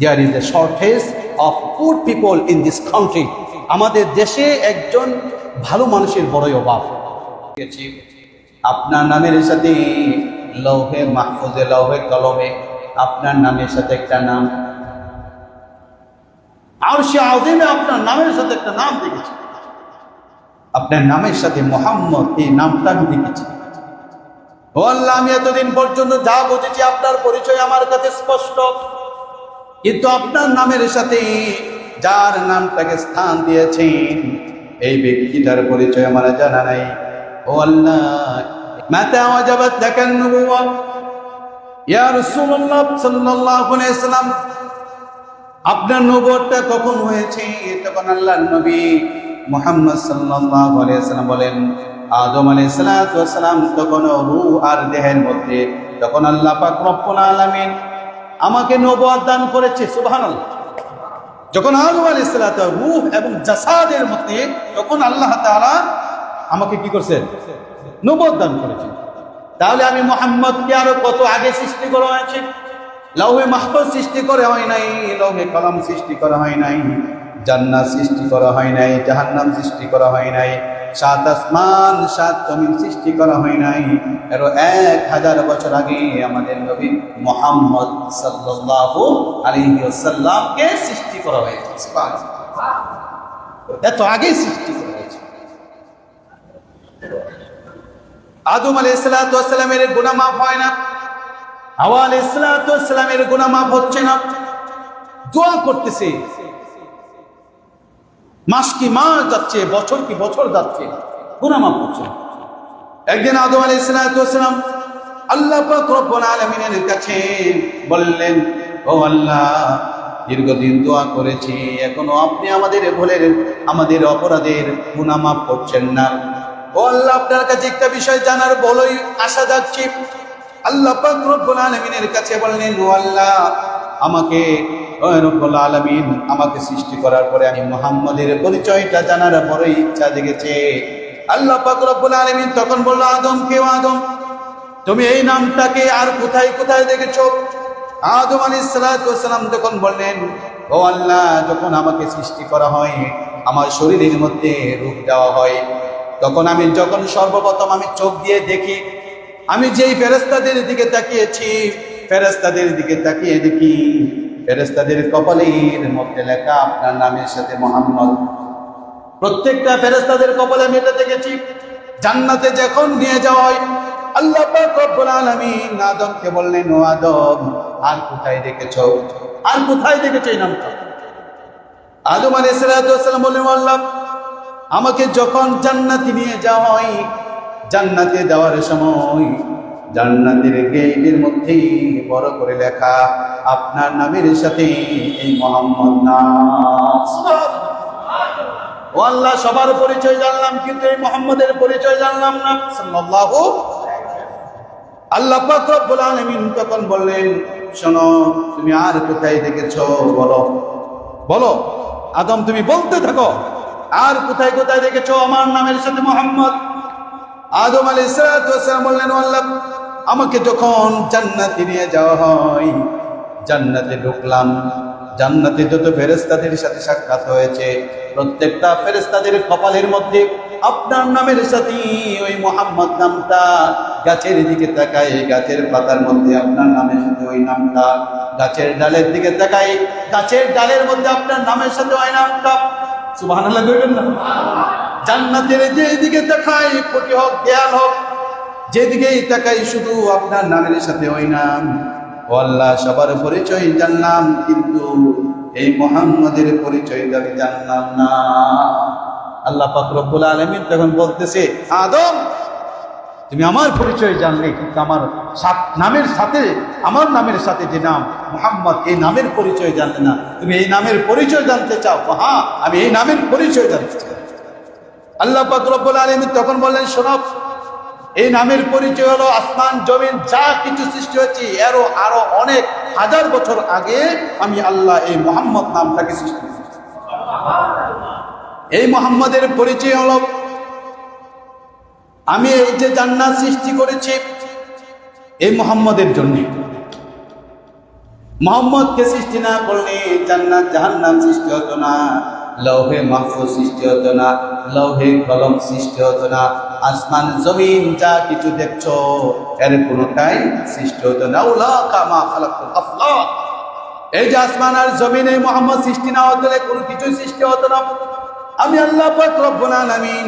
There is a shortage of good people in this country আমাদের দেশে একজন ভালো মানুষের বড়ই অভাব। আপনার নামের সাথে লৌহে, মাহফুজে লৌহে, কলমে আপনার নামের সাথে একটা নাম। আর সে আউদিনে আপনার নামের সাথে একটা নাম দেখেছি। আপনার নামের সাথে মোহাম্মদ এই নামটা আমি দেখেছি। আমি এতদিন পর্যন্ত যা বুঝেছি, আপনার পরিচয় আমার কাছে স্পষ্ট। কিন্তু আপনার নামের সাথে যার নামটাকে স্থান দিয়েছেন, এই ব্যক্তিটার পরিচয় আমার জানা নাই। ও আল্লাহ আপনার নবুয়তটা কখন হয়েছে? তখন আল্লাহর নবী মুহাম্মদ সাল্লাম বলেন, আদম আলাইহিস তখন রূহ আর দেহের মধ্যে, তখন আল্লাহ পাক আলামিন আমাকে নবুয়ত দান করেছে, সুবহানাল্লাহ। যখন আদম আলাইহিস সালাতু রূহ এবং জাসাদের মধ্যে তখন আল্লাহ তাআলা আমাকে কি করছেন? নবুয়ত দান করেছেন। তাহলে আমি মোহাম্মদকে আরও কত আগে সৃষ্টি করা হয়েছে? লৌহে মাহফুজ সৃষ্টি করা হয় নাই, লৌহে কলম সৃষ্টি করা হয় নাই, জান্নাত সৃষ্টি করা হয় নাই, জাহান্নাম সৃষ্টি করা হয় নাই। সাত আসমান, সাত জমিন সৃষ্টি করা হয় নাই। এর এক হাজার বছর আগে আমাদের নবী মোহাম্মদ সাল্লাল্লাহু আলাইহি ওয়াসাল্লামকে সৃষ্টি করা হয়েছে। এত আগে সৃষ্টি করা হয়েছে। আদম আলাইহিস সালাতু ওয়াস সালামের মাফ হয় না। হাওয়া আলাইহিস সালাতু ওয়াস সালামের গুনাহ মাফ হচ্ছে না। দোয়া করতেছে। মাস কি মাস যাচ্ছে, বছর কি বছর যাচ্ছে, গুনাহ মাফ হচ্ছে একদিন আদম আলাইহিস সালাতু ওয়াস সালাম আল্লাহ রব্বুল কাছে বললেন, ও আল্লাহ, দীর্ঘদিন দোয়া করেছি, এখনও আপনি আমাদের ভুলের, আমাদের অপরাধের গুনাহ মাফ করছেন না। ও আল্লাহ, আপনার কাছে একটা বিষয় জানার বলই আশা যাচ্ছি। আল্লাহ আলামিনের কাছে বললেন, ও আল্লাহ, আমাকে রব্বুল আলামিন, আমাকে সৃষ্টি করার পরে আমি মোহাম্মদের পরিচয়টা জানার বড়ই ইচ্ছা জেগেছে। আল্লাহ রব্বুল আলামিন তখন বলল, আদম কেউ আদম? তুমি এই নামটাকে আর কোথায় কোথায় দেখেছ? আদম ওয়াস সালাম তখন বললেন, ও আল্লাহ, যখন আমাকে সৃষ্টি করা হয়, আমার শরীরের মধ্যে রূপ দেওয়া হয়, তখন আমি যখন সর্বপ্রথম আমি চোখ দিয়ে দেখি, আমি যেই ফেরেস্তাদের দিকে তাকিয়েছি ফেরেস্তাদের দিকে তাকিয়ে দেখি ফেরেস্তাদের কপালের মধ্যে লেখা আপনার নামের সাথে মোহাম্মদ। প্রত্যেকটা ফেরেস্তাদের কপালে এটা দেখেছি। জান্নাতে যখন নিয়ে যাওয়া হয় আল্লাহ রব্বুল আলামিন আদমকে বললেন, ও আদম, আর কোথায় দেখেছ? আর কোথায় দেখেছ এই নামটা? আদম আলাইহিস সালাম বললেন আল্লাহ, আমাকে যখন জান্নাতে নিয়ে যাওয়া হয় জান্নাতে দেওয়ার সময় জান্নাতের গেটের মধ্যে বড় করে লেখা আপনার নামের সাথে এই মোহাম্মদ ও আল্লাহ, সবার পরিচয় জানলাম, কিন্তু এই মোহাম্মদের পরিচয় জানলাম না। সাল্লাল্লাহু আল্লাহ পাক রব্বুল আলামিন তখন বললেন, শোনো, তুমি আর কোথায় দেখেছ? বলো। বলো, আদম, তুমি বলতে থাকো, আর কোথায় কোথায় দেখেছ আমার নামের সাথে মোহাম্মদ? আদম আলী সালাম বললেন আল্লাহ, আমাকে যখন জান্নাতে নিয়ে যাওয়া হয়, জান্নাতে ঢুকলাম। জান্নাতে যত ফেরেস্তাদের সাথে সাক্ষাৎ হয়েছে, প্রত্যেকটা ফেরেস্তাদের কপালের মধ্যে আপনার নামের সাথে ওই মোহাম্মদ নামটা, গাছের দিকে তাকাই গাছের পাতার মধ্যে আপনার নামের সাথে ওই নামটা, গাছের ডালের দিকে তাকাই গাছের ডালের মধ্যে আপনার নামের সাথে ওই নামটা। কইবেন না? জান্নাতের যেদিকে তাকাই কোটি হোক দেয়াল হোক, যেদিকেই তাকাই শুধু আপনার নামের সাথে ওই নাম ও আল্লাহ, সবার পরিচয় জানলাম, কিন্তু এই মোহাম্মদের পরিচয় আমি জানলাম না। আল্লাহ পাক রব্বুল আলামিন তখন বলতেছে, আদম, তুমি আমার পরিচয় জানলে, কিন্তু আমার সাত- নামের সাথে, আমার নামের সাথে যে নাম, মোহাম্মদ, এই নামের পরিচয় জানলে না। তুমি এই নামের পরিচয় জানতে চাও? হ্যাঁ আমি এই নামের পরিচয় জানতে চাই। আল্লাহ পাক রব্বুল আলামিন তখন বললেন শোনক এই নামের পরিচয় হলো আসমান, জমিন, যা কিছু সৃষ্টি হয়েছে, এরও আরও অনেক হাজার বছর আগে আমি আল্লাহ এই মোহাম্মদ নামটাকে সৃষ্টি করেছি। এই মোহাম্মদের পরিচয় হলো, আমি এই যে জান্নাত সৃষ্টি করেছি, এই মোহাম্মদের জন্য। মোহাম্মদকে সৃষ্টি না করলে জান্নাত জাহান্নাম সৃষ্টি হতো না। লৌহে মাহফুজ সৃষ্টি হতো না, লৌহে কলম সৃষ্টি হতো না, আসমান, জমিন, যা কিছু দেখছ, এর কোনোটাই সৃষ্টি হতো না। কামা আফলাক। এই যে আসমান আর জমিনে মোহাম্মদ সৃষ্টি না হতো কোনো কিছুই সৃষ্টি হতো না। আমি আল্লাহ রব্বুল আলামিন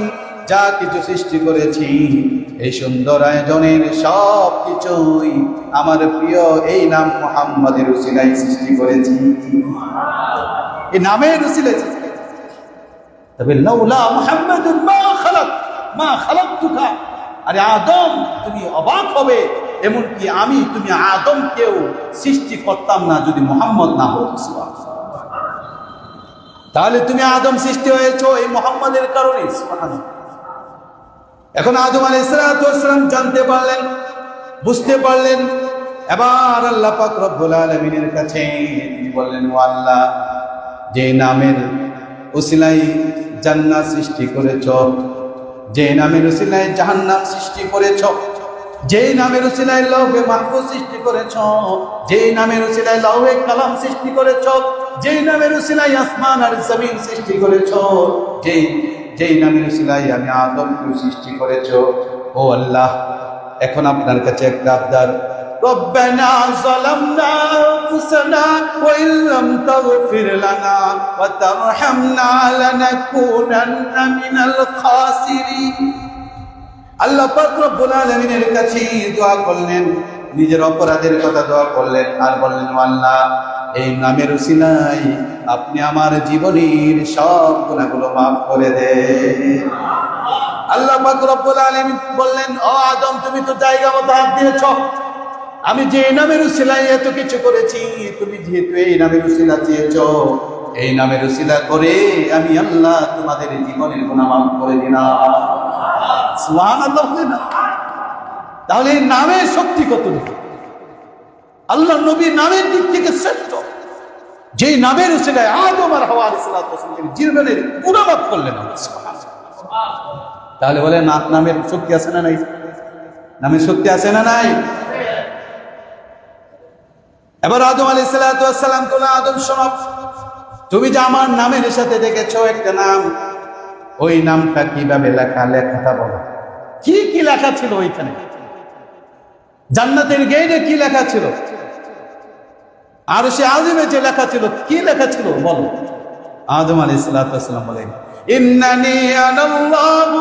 যা কিছু সৃষ্টি করেছি, এই সুন্দর আয়োজনের সব কিছুই আমার প্রিয়, এই নাম মোহাম্মদের উসিলাই সৃষ্টি করেছি। এই নামের করেছি। তবে লৌলা মোহাম্মদ মা খালাক মা খালাক তুকা আরে আদম, তুমি অবাক হবে, এমনকি আমি, তুমি আদমকেও সৃষ্টি করতাম না যদি মোহাম্মদ না হতো তাহলে তুমি আদম সৃষ্টি হয়েছো এই মোহাম্মদের কারণে এখন আদম আলী ইসলাম জানতে পারলেন, বুঝতে পারলেন, এবার আল্লাহ পাক রব্বুল আলমিনের কাছে বললেন, ও আল্লাহ, যে নামের উসিলাই জান্নাত সৃষ্টি করেছ। যে নামের রসিলায় জাহান্নাম সৃষ্টি করেছ যে নামের রসিলায় লৌহে মাহফুজ সৃষ্টি করেছ যে নামের রসিলায় লৌহে কালাম সৃষ্টি করেছ যে নামের উসিলায় আসমান আর জমিন সৃষ্টি করেছ যে যে নামের উসিলায় আমি আদম সৃষ্টি করেছ। ও আল্লাহ, এখন আপনার কাছে একটা আবদার। রব্বানা জালামনা أنفسنا وإن لم تغفر لنا وترحمنا لنكونن من الخاسرين আল্লাহ পাক রব্বুল আলামিনের কাছে দোয়া করলেন নিজের অপরাধের কথা দোয়া করলেন আর বললেন "ও আল্লাহ এই নামের উসিলাই আপনি আমার জীবনের সব গুণাগুলো মাফ করে দেন আল্লাহ পাক রব্বুল আলামিন বললেন ও আদম তুমি তো জায়গা মতো হাত দিয়েছ আমি যে নামের উসিলাই এত কিছু করেছি, তুমি যেহেতু এই নামের উসিলা চেয়েছ, এই নামের উসিলা করে আমি আল্লাহ তোমাদের জীবনের গুণা মাফ করে দিলাম। তাহলে এই নামের শক্তি কত আল্লাহ নবী নামের দিক থেকে শ্রেষ্ঠ। যেই নামের উসিলায় আদম আর হওয়া আলাইহিসসালামের জীবনের গুণামাপ করলেন তাহলে বলে নামের শক্তি আছে না নাই? নামের শক্তি আছে না নাই? এবার আদম আলী সালাম তোলা আদম শোনব তুমি যে আমার নামের সাথে দেখেছ একটা নাম, ওই নামটা কীভাবে লেখা, লেখাটা বলো। কি কি লেখা ছিল ওইখানে? জান্নাতের গেইনে কি লেখা ছিল? আর সে আজমে যে লেখা ছিল, কি লেখা ছিল বলো। আদম আলী সালাম বলেন ইন্নানি আনাল্লাহু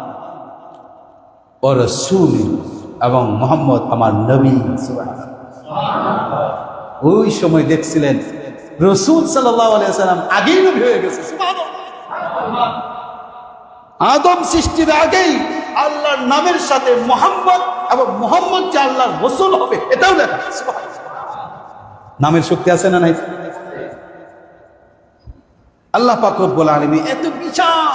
ও রসুল এবং মোহাম্মদ আমার নবী ওই সময় দেখছিলেন রসুল সাল্লাম আগেই নবী হয়ে গেছে আদম সৃষ্টির আগেই আল্লাহর নামের সাথে মোহাম্মদ এবং মোহাম্মদ যে আল্লাহর রসুল হবে, এটাও লেখা নামের শক্তি আছে না নাই? আল্লাহ পাক রব্বুল আলামিন এত বিশাল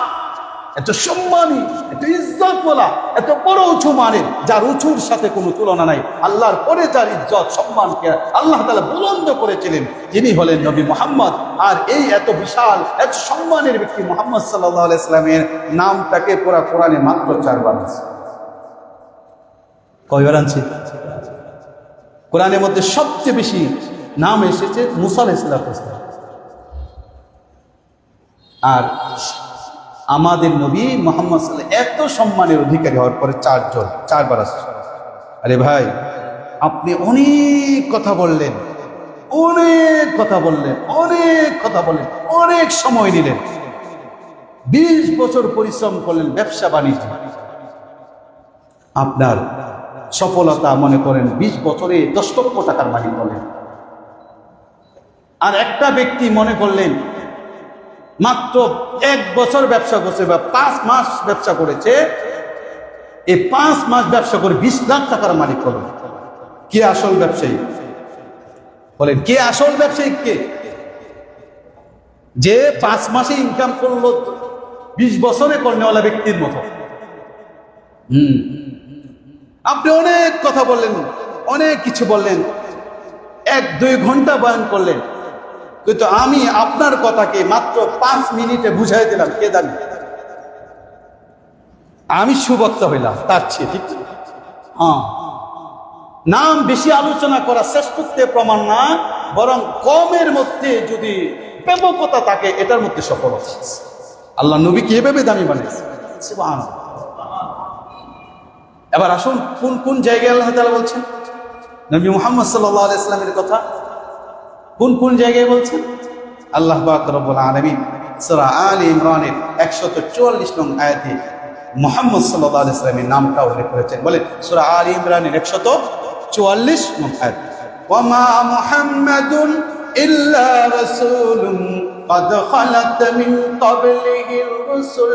এত সম্মানী, এত ইজ্জত বলা এত বড় উঁচু মানে যার উঁচুর সাথে কোনো তুলনা নাই। আল্লাহর পরে যার ইজ্জত, সম্মানকে আল্লাহ তালা বুলন্দ করেছিলেন। যিনি হলেন নবী মোহাম্মদ। আর এই এত বিশাল, এত সম্মানের ব্যক্তি মোহাম্মদ সাল্লাহ ইসলামের নামটাকে পুরা কোরআনে মাত্র চারবার আছে। কয়বার আনছি? কোরআনের মধ্যে সবচেয়ে বেশি নাম এসেছে মুসাল ইসলাম আর আমাদের নবী মোহাম্মদ সাল্লাহ এত সম্মানের অধিকারী হওয়ার পরে চারজন, চারবার আসছে। আরে ভাই, আপনি অনেক কথা বললেন, অনেক কথা বললেন, অনেক কথা বললেন, অনেক সময় নিলেন। বিশ বছর পরিশ্রম করলেন ব্যবসা বাণিজ্য। আপনার সফলতা মনে করেন বিশ বছরে দশ লক্ষ টাকার মালিক হলেন। আর একটা ব্যক্তি মনে করলেন মাত্র এক বছর ব্যবসা করছে বা পাঁচ মাস ব্যবসা করেছে, এই পাঁচ মাস ব্যবসা করে বিশ লাখ টাকার মালিক হলো। কে আসল ব্যবসায়ী? বলেন, কে আসল ব্যবসায়ী কে? যে পাঁচ মাসে ইনকাম করল, বিশ বছরে কর্নেওয়ালা ব্যক্তির মতো। হুম। আপনি অনেক কথা বললেন, অনেক কিছু বললেন, এক দুই ঘণ্টা বয়ান করলেন। কিন্তু আমি আপনার কথাকে মাত্র পাঁচ মিনিটে বুঝাই দিলাম, কে জানি? আমি সুবক্তা হইলাম, তার চেয়ে, ঠিক? হ্যাঁ। নাম বেশি আলোচনা করা শ্রেষ্ঠত্বের প্রমাণ না, বরং কমের মধ্যে যদি ব্যাপকতা থাকে, এটার মধ্যে সফলতা। আল্লাহ নবী কি এভাবে দামি বানিয়েছে এবার আসুন, কোন কোন জায়গায় আল্লাহ তাআলা বলছেন? নবী মুহাম্মদ সাল্লাল্লাহু আলাইহি কথা। কোন কোন জায়গায় বলছেন আল্লাহ পাক রব্বুল আলামিন সূরা আলে ইমরানের 144 নং আয়াতে মুহাম্মদ সাল্লাল্লাহু আলাইহি সাল্লামের নামটা উল্লেখ করেছেন বলেন সূরা আলে ইমরানের 144 নং আয়াত ওয়ামা মুহাম্মাদুন ইল্লা রাসূলুন قد خلت من قبله الرسل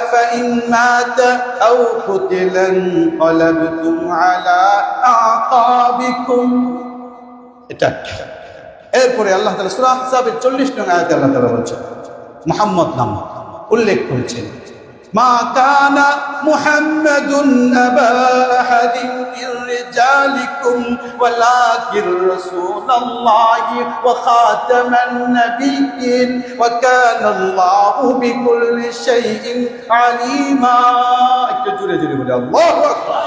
أفإن مات أو قتل انقلبتم على أعقابكم এটা একটা। এরপরে আল্লাহ তালা সুরা আহসাবের চল্লিশ নং আয়াতে আল্লাহ তালা বলছেন, মোহাম্মদ নাম উল্লেখ করেছেন শাইইন আলিমা। একটু জোরে জোরে বলে আল্লাহু আকবার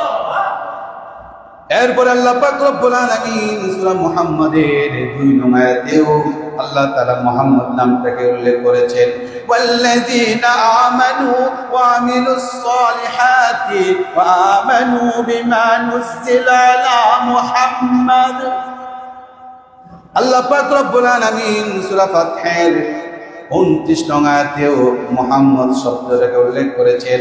এরপর আল্লাহ পাক রব্বুল আলামিন সূরা মুহাম্মাদের দুই নং আয়াতেও আল্লাহ তাআলা মুহাম্মদ নামটাকে উল্লেখ করেছেন, ওয়াল্লাযীনা আমানু ওয়া আমিলুস সালিহাতি ওয়া আমানু বিমা নুজিলা আলা মুহাম্মাদ। আল্লাহ পাক রব্বুল আলামিন সূরা ফাতহের 29 নং আয়াতেও মুহাম্মদ শব্দটাকে উল্লেখ করেছেন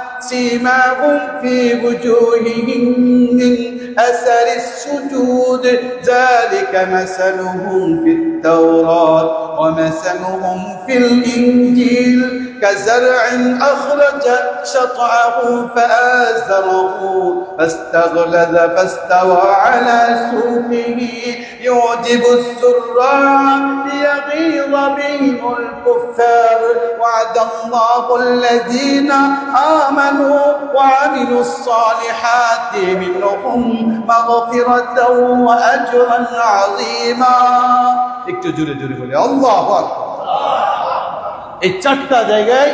سيماهم في وجوههم من أثر السجود. ذلك مثلهم في التوراة ومثلهم في الإنجيل. كزرع أخرج شطعه فآزره فاستغلذ فاستوى على سوقه. يعجب السراع ليغيظ بهم الكفار. وعد الله الذين آمنوا وعملوا الصالحات منهم مغفرة وأجرا عظيما. اكتجر جري الله أكبر এই চারটা জায়গায়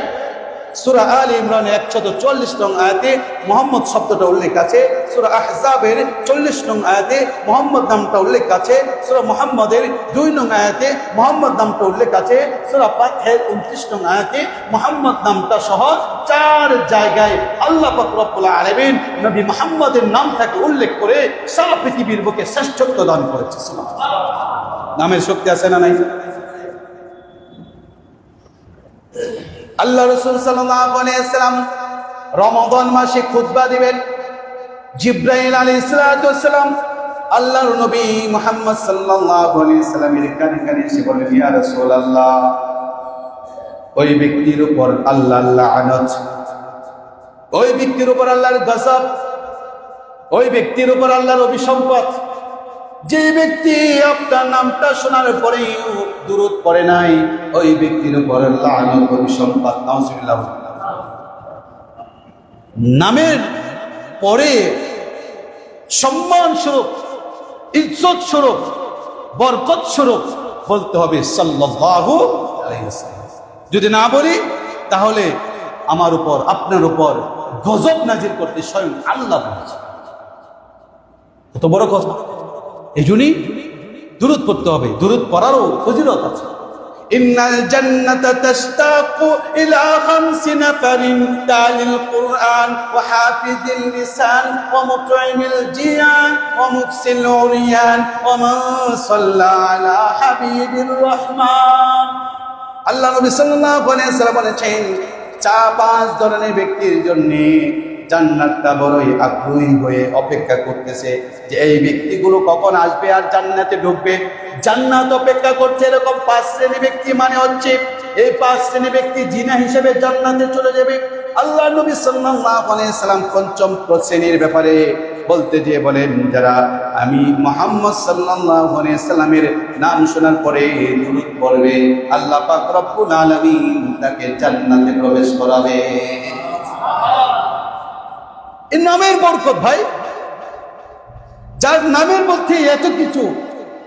সুরা আল ইমরান একশত চল্লিশ নং আয়াতে মোহাম্মদ শব্দটা উল্লেখ আছে, সুরা আহজাবের চল্লিশ নং আয়াতে মোহাম্মদ নামটা উল্লেখ আছে, সুরা মোহাম্মদের দুই নং আয়াতে মোহাম্মদ নামটা উল্লেখ আছে, সুরা পাথের উনত্রিশ নং আয়াতে মোহাম্মদ নামটা সহ চার জায়গায় আল্লাহ ফকরবুল্লাহ আলমিন নবী মোহাম্মদের নামটাকে উল্লেখ করে সারা পৃথিবীর বুকে শ্রেষ্ঠত্ব দান করেছে নামের শক্তি আছে না নাই? আল্লাহ রসুল সাল্লাম রমদন মাসে খুতবা দিবেন। জিব্রাহিল আলী ইসলাতাম আল্লাহর নবী মোহাম্মদ সাল্লামের কানে কানে এসে বলেন রাসূলুল্লাহ। ওই ব্যক্তির উপর আল্লাহ লানত। ওই ব্যক্তির উপর আল্লাহর গজব। ওই ব্যক্তির উপর আল্লাহর অভিসম্পদ। যে ব্যক্তি আপনার নামটা শোনার পরেও দূরত পড়ে নাই, ওই ব্যক্তির উপর নামের পরে সম্মান স্বরূপ ইজ্জত স্বরূপ বরকত স্বরূপ বলতে হবে ওয়াসাল্লাম। যদি না বলি, তাহলে আমার উপর, আপনার উপর গজব নাজির করতে স্বয়ং আল্লাহ কত বড় কথা। এই জন্যই দূরত পড়তে হবে দূরত পড়ারও ফজিলত আছে إن الجنة تشتاق إلى خمس نفر تالي القرآن وحافظ اللسان ومطعم الجيان ومكس العريان ومن صلى على حبيب الرحمن আল্লাহ নবী সাল্লাল্লাহু আলাইহি সাল্লাম বলেছেন চা পাঁচ ধরনের ব্যক্তির জন্য জান্নাতটা বড়ই আগ্রহী হয়ে অপেক্ষা করতেছে যে এই ব্যক্তিগুলো কখন আসবে আর জান্নাতে ঢুকবে। জান্নাত অপেক্ষা করছে এরকম পাঁচ শ্রেণি ব্যক্তি মানে হচ্ছে এই পাঁচ শ্রেণি ব্যক্তি জিনা হিসেবে জান্নাতে চলে যাবে। আল্লাহ নবী সাল্লাল্লাহু আলাইহি সাল্লাম পঞ্চম শ্রেণির ব্যাপারে বলতে গিয়ে বলেন, যারা আমি মোহাম্মদ সাল্লাল্লাহু আলাইহি সাল্লামের নাম শোনার পরে দুরূদ পড়বে আল্লাহ পাক রব্বুল আলামিন তাকে জান্নাতে প্রবেশ করাবে। এই নামের বরকত ভাই, যার নামের মধ্যে এত কিছু,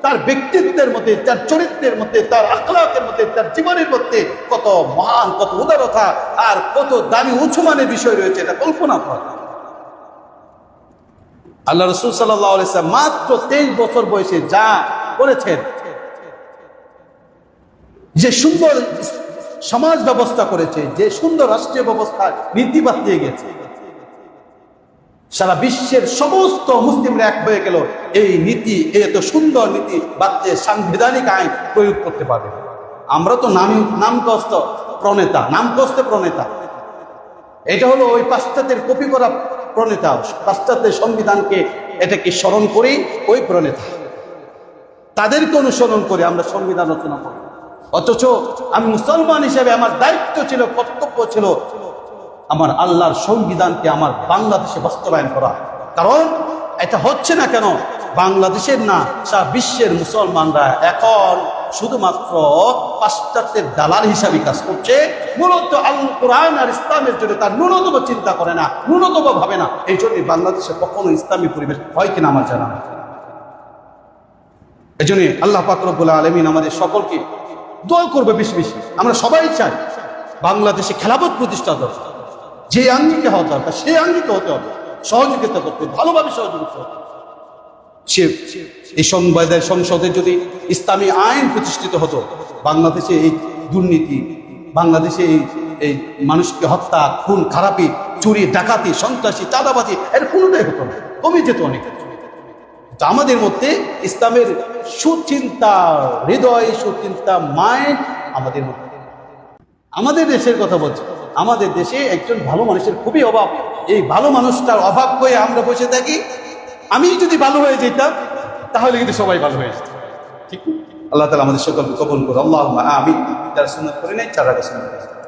তার ব্যক্তিত্বের মধ্যে, তার চরিত্রের মধ্যে, তার আখলাকের মধ্যে, তার জীবনের মধ্যে কত মহান কত উদারতা, আর কত দামি উঁচু মানের বিষয় রয়েছে, এটা কল্পনা করা। আল্লাহ রসুল সাল্লাম মাত্র তেইশ বছর বয়সে যা করেছেন, যে সুন্দর সমাজ ব্যবস্থা করেছে, যে সুন্দর রাষ্ট্রীয় ব্যবস্থা নীতি দিয়ে গেছে সারা বিশ্বের সমস্ত মুসলিমরা এক হয়ে গেল। এই নীতি, এই এত সুন্দর নীতি বাচ্চে সাংবিধানিক আইন প্রয়োগ করতে পারবে আমরা তো নাম নামকস্ত প্রণেতা নামকস্ত প্রণেতা। এটা হলো ওই পাশ্চাত্যের কপি করা প্রণেতা। পাশ্চাত্যের সংবিধানকে এটাকে স্মরণ করেই ওই প্রণেতা। তাদেরকে অনুসরণ করে আমরা সংবিধান রচনা করি। অথচ আমি মুসলমান হিসেবে আমার দায়িত্ব ছিল, কর্তব্য ছিল আমার আল্লাহর সংবিধানকে আমার বাংলাদেশে বাস্তবায়ন করা কারণ এটা হচ্ছে না কেন? বাংলাদেশের না, সারা বিশ্বের মুসলমানরা এখন শুধুমাত্র পাশ্চাত্যের দালাল হিসাবে কাজ করছে। মূলত আল কোরআন আর ইসলামের জন্য তার ন্যূনতম চিন্তা করে না, ন্যূনতম ভাবে না। এই জন্যই বাংলাদেশে কখনো ইসলামী পরিবেশ হয় কিনা আমার জানা এই জন্য আল্লাহ পাকরবুল্লাহ আলমিন আমাদের সকলকে দোয়া করবে বেশি বেশি। আমরা সবাই চাই বাংলাদেশে খেলাপথ প্রতিষ্ঠা দরকার যে আঙ্গিকে হওয়া দরকার সেই আঙ্গিকে হতে হবে। সহযোগিতা করতে ভালোভাবে সহযোগিতা। সে, এই সংবাদের সংসদে যদি ইসলামী আইন প্রতিষ্ঠিত হতো, বাংলাদেশে এই দুর্নীতি, বাংলাদেশে এই এই মানুষকে হত্যা, খুন, খারাপি, চুরি, ডাকাতি, সন্ত্রাসী, চাঁদাবাজি, এর কোনোটাই হতো না, কমে যেত অনেক। আমাদের মধ্যে ইসলামের সুচিন্তা, হৃদয়, সুচিন্তা, মাইন্ড আমাদের মধ্যে আমাদের দেশের কথা বলছি। আমাদের দেশে একজন ভালো মানুষের খুবই অভাব। এই ভালো মানুষটার অভাব হয়ে আমরা বসে থাকি। আমি যদি ভালো হয়ে যেতাম, তাহলে কিন্তু সবাই ভালো হয়ে যেত। ঠিক আল্লাহ তালা আমাদের সকলকে কবল করো আল্লাহ আমি যারা সুন্দর করে নেই চারা সুন্নত